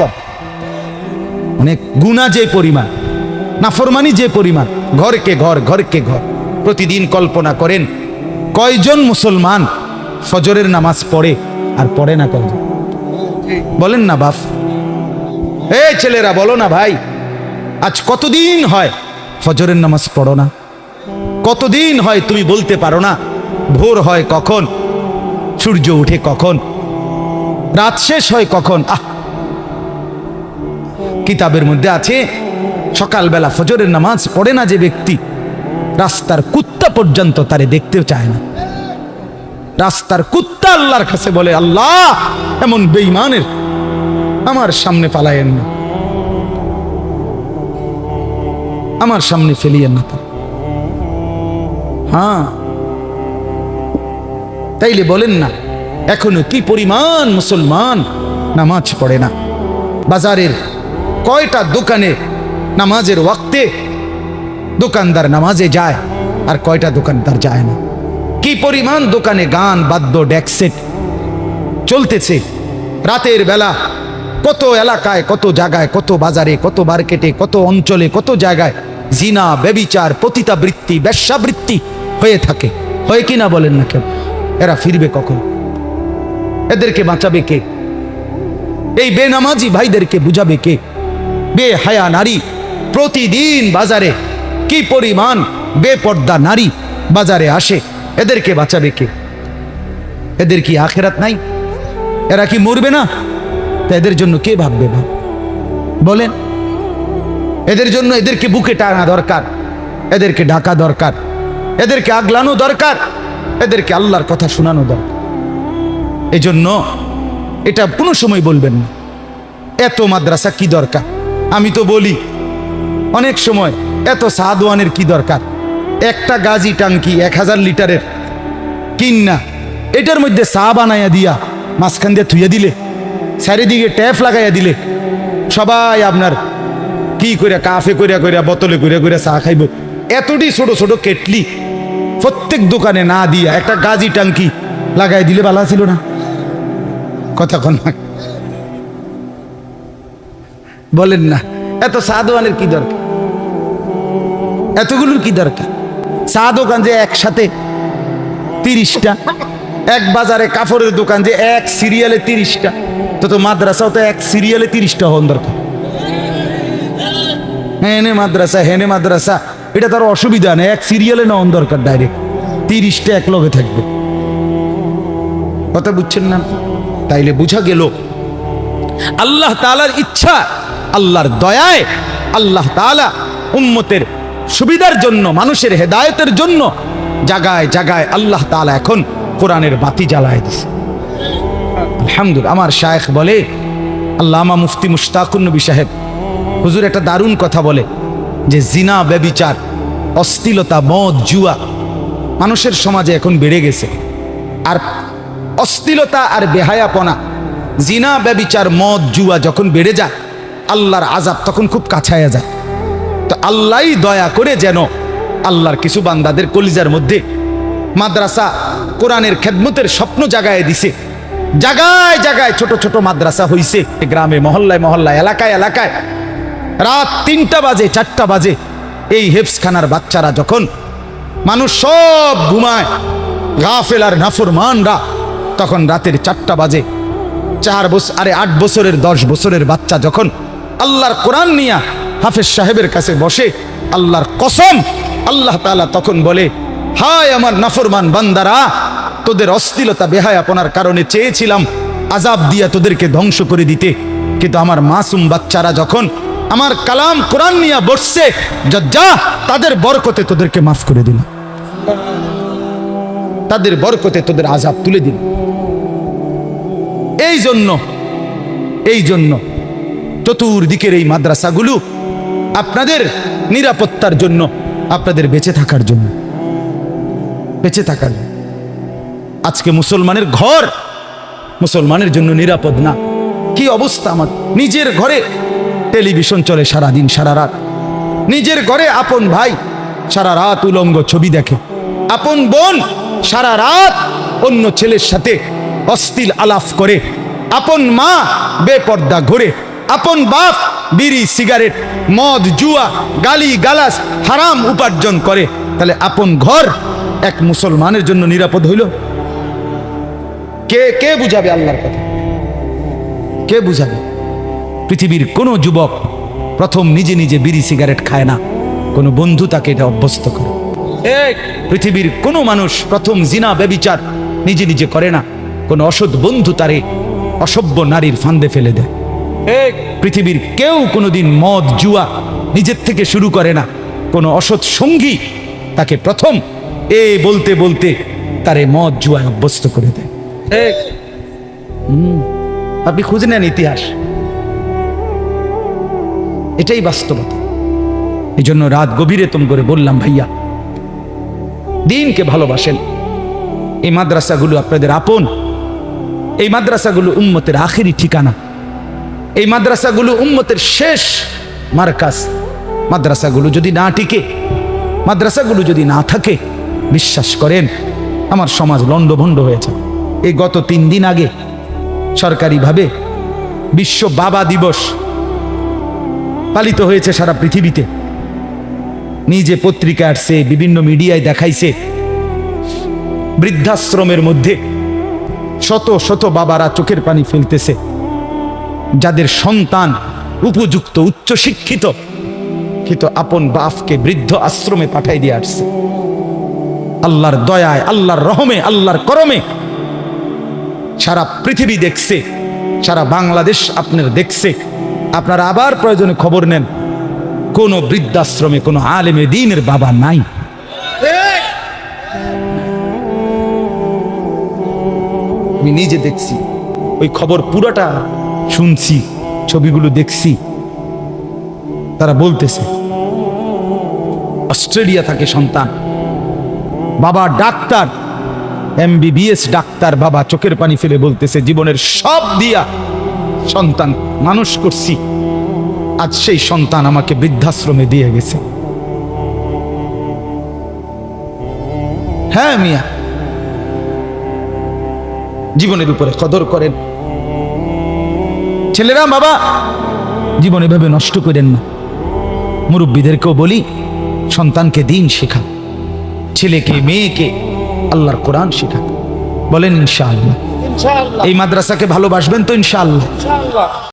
কম। অনেক গুণা যে পরিমাণ, নাফরমানি যে পরিমাণ, ঘরকে ঘর ঘরকে ঘর, প্রতিদিন কল্পনা করেন কয়জন মুসলমান ফজরের নামাজ পড়ে আর পড়ে না কয়জন? বলেন না বাপ। এ ছেলেরা, বলো না ভাই, আজ কতদিন হয় ফজরের নামাজ পড়ো না? কতদিন হয় তুমি বলতে পারো না? ভোর হয় কখন? সূর্য উঠে কখন? রাত শেষ হয় কখন? আহ কিতাবের মধ্যে আছে, সকালবেলা ফজরের নামাজ পড়ে না যে ব্যক্তি, রাস্তার কুত্তা পর্যন্ত তারে দেখতেও চায় না। রাস্তার কুত্তা আল্লাহর কাছে বলে, আল্লাহ, এমন বেইমানের আমার সামনে পালায়েন না। আমার সামনে ফেলিয়েন না তার। হ্যাঁ। তাইলে বলেন না, এখনও কি পরিমাণ মুসলমান নামাজ পড়ে না? বাজারের কয়টা দোকানে নামাজের ওয়াক্তে দোকানদার নামাজে যায় আর কয়টা দোকানদার যায় না? কি পরিমাণ দোকানে গান, বাদ্য ডেকসেট চলতেছে? রাতের বেলা কত এলাকায়, কত জায়গায়, কত বাজারে, কত মার্কেটে, কত অঞ্চলে, কত জায়গায় জিনা, ব্যবিচার, পতিতাবৃত্তি বেশ্যাবৃত্তি হয়ে থাকে। হয় কি না বলেন না কেউ? এরা ফিরবে কখন? এদেরকে বাঁচাবে কে? এই বেনামাজি ভাইদেরকে বুঝাবে কে? বে হায়া নারী, প্রতিদিন বাজারে কি পরিমাণ বেপর্দা নারী বাজারে আসে? এদেরকে বাঁচাবে কে? এদের কি আখেরাত নাই? এরা কি মরবে না? তা এদের জন্য কে ভাববে ভাব? বলেন। এদের জন্য এদেরকে বুকে টানা দরকার, এদেরকে ঢাকা দরকার, এদেরকে আগলানো দরকার, এদেরকে আল্লাহর কথা শোনানো দরকার। এজন্য এটা কোনো সময় বলবেন না। এত মাদ্রাসা কি দরকার? আমি তো বলি, অনেক সময় এত সাদওয়ানের কি দরকার? একটা গাজি টাঙ্কি এক হাজার লিটারের কিন না। এটার মধ্যে চা বানাইয়া দিয়া মাঝখান দিয়ে থুয়ে দিলে, চারিদিকে ট্যাপ লাগাইয়া দিলে, সবাই আপনার কি করে কাফে করিয়া করিয়া বোতলে করিয়া করিয়া চা খাইব। এতটি ছোট ছোট কেটলি প্রত্যেক দোকানে না দিয়া একটা গাজি টাঙ্কি লাগাই দিলে ভালো ছিল না? কথা কন। বলেন না। এত চা কি দরকার? এতগুলোর কি দরকার? চা দোকান যে একসাথে তিরিশটা, এক বাজারে কাপড়ের দোকান যে এক সিরিয়ালে তিরিশটা, তো তো মাদ্রাসাও তো এক সিরিয়ালে তিরিশটা হন দরকার। হেনে মাদ্রাসা হেনে মাদ্রাসা, এটা তার অসুবিধা নেই, এক সিরিয়ালে নেওয়ান দরকার ডাইরেক্ট তিরিশটা এক লগে থাকবে। কথা বুঝছেন না? তাইলে বুঝা গেল, আল্লাহ তালার ইচ্ছা আল্লাহর দয়ায় আল্লাহ তালা উম্মতের সুবিধার জন্য, মানুষের হেদায়তের জন্য জাগায় জাগায় আল্লাহ তালা এখন কোরআনের বাতি জ্বালায় দিছে। আলহামদুলিল্লাহ আমার শায়েখ বলে, আল্লামা মুফতি মুশতাকুন নবী সাহেব হুজুর একটা দারুণ কথা বলে যে জিনা, ব্যবিচার অস্থিলতা মদ, জুয়া মানুষের সমাজে এখন বেড়ে গেছে। আর অস্থিলতা আর বেহায়াপনা, জিনা, ব্যবিচার, মদ, জুয়া যখন বেড়ে যায় আল্লাহর আজাব তখন খুব কাছায়া যায়। তো আল্লাহই দয়া করে যেন আল্লাহর কিছু বান্দাদের কলিজার মধ্যে মাদ্রাসা কোরআনের খেদমতের স্বপ্ন জাগায় দিছে। জাগায় জাগায় ছোট ছোট মাদ্রাসা হইছে গ্রামে, মহল্লায় মহল্লায়, এলাকায় এলাকায়। রাত তিনটা বাজে, চারটা বাজে। এই হেফসখানার বাচ্চারা যখন মানুষ সব ঘুমায়, গাফেল আর নাফরমানরা, তখন রাতের চারটা বাজে। চার বছর আরে আট বছরের, দশ বছরের বাচ্চা যখন আল্লাহর কোরআন নিয়া হাফেজ সাহেবের কাছে বসে আল্লাহর কসম আল্লাহ তালা তখন বলে, হায় আমার নাফরমান বান্দারা, তোদের অস্থিলতা বেহায় আপনার কারণে চেয়েছিলাম আজাব দিয়া তোদেরকে ধ্বংস করে দিতে। কিন্তু আমার মাসুম বাচ্চারা যখন আমার কালাম কোরআন নিয়া বসছে যা তাদের বরকতে তোদেরকে মাফ করে দিলাম। তাদের বরকতে তোদের আজাব তুলে দিন এই জন্য এই জন্য চতুর্দিকের এই মাদ্রাসাগুলো আপনাদের নিরাপত্তার জন্য, আপনাদের বেঁচে থাকার জন্য। বেঁচে থাকার আজকে মুসলমানের ঘর মুসলমানের জন্য নিরাপদ না। কি অবস্থা আমার? নিজের ঘরে টেলিভিশন চলে সারা দিন সারা রাত। নিজের ঘরে আপন ভাই সারা রাত উলঙ্গ ছবি দেখে। আপন বোন সারা রাত অন্য ছেলের সাথে অস্থিল আলাপ করে। আপন মা বেপর্দা ঘুরে। আপন বাপ বিড়ি সিগারেট মদ জুয়া গালি গালাস হারাম উপার্জন করে। তাহলে আপন ঘর এক মুসলমানের জন্য নিরাপদ হইল। কে কে বুঝাবে আল্লাহর কথা? কে বুঝাবে? পৃথিবীর কোনো যুবক প্রথম নিজে নিজে বিড়ি সিগারেট খায় না। কোনো বন্ধু তাকে এটা অভ্যস্ত করে। এক পৃথিবীর কোনো মানুষ প্রথম জিনা ব্যবিচার নিজে নিজে করে না। কোনো অসৎ বন্ধু তারে অসভ্য নারীর ফান্দে ফেলে দেয়। পৃথিবীর কেউ কোনোদিন মদ জুয়া নিজের থেকে শুরু করে না। কোনো অসৎ সঙ্গী তাকে প্রথম এ বলতে বলতে তারে মদ জুয়ায় অভ্যস্ত করে দেয়। আপনি খুঁজে নেন ইতিহাস। এটাই বাস্তবতা। এই জন্য রাত গভীরে তুম করে বললাম ভাইয়া দিনকে ভালোবাসেন। এই মাদ্রাসাগুলো আপনাদের আপন। এই মাদ্রাসাগুলো উম্মতের আখেরি ঠিকানা। এই মাদ্রাসাগুলো উম্মতের শেষ মার্কাস মাদ্রাসাগুলো যদি না টিকে, মাদ্রাসাগুলো যদি না থাকে, বিশ্বাস করেন, আমার সমাজ লণ্ডভণ্ড হয়েছে। এই গত তিন দিন আগে সরকারিভাবে বিশ্ব বাবা দিবস পালিত হয়েছে সারা পৃথিবীতে। নিজে পত্রিকা আসছে, বিভিন্ন মিডিয়ায় দেখাইছে। বৃদ্ধাশ্রমের মধ্যে শত শত বাবারা চোখের পানি ফেলতেছে। যাদের সন্তান উপযুক্ত উচ্চ শিক্ষিত কিন্তু আপন বাপকে বৃদ্ধ আশ্রমে পাঠাই দিয়ে আসছে। আল্লাহর দয়ায়, আল্লাহর রহমে, আল্লাহর করমে সারা পৃথিবী দেখছে, সারা বাংলাদেশ আপনার দেখছে। আপনারা আবার প্রয়োজনে খবর নেন, কোন বৃদ্ধাশ্রমে কোনো আলেমে দিনের বাবা নাই। আমি নিজে দেখছি, ওই খবর পুরোটা শুনছি, ছবিগুলো দেখছি। তারা বলতেছে, অস্ট্রেলিয়া থাকে সন্তান। বাবা ডাক্তার, এমবিবিএস ডাক্তার, বাবা চোখের পানি ফেলে বলতেছে, জীবনের সব দিয়া সন্তান মানুষ করছি। আজ সেই সন্তান আমাকে বৃদ্ধাশ্রমে দিয়ে গেছে। হ্যাঁ মিয়া। জীবনের উপরে কদর করেন। ছেলেরা বাবা। জীবন এভাবে নষ্ট করেন না। মুরব্বীদেরকেও বলি সন্তানকে দিন শেখা ছেলেকে মেয়েকে আল্লাহর কোরআন শেখা বলেন ইনশাআল্লাহ। এই মাদ্রাসাকে ভালোবাসবেন তো ইনশাআল্লাহ।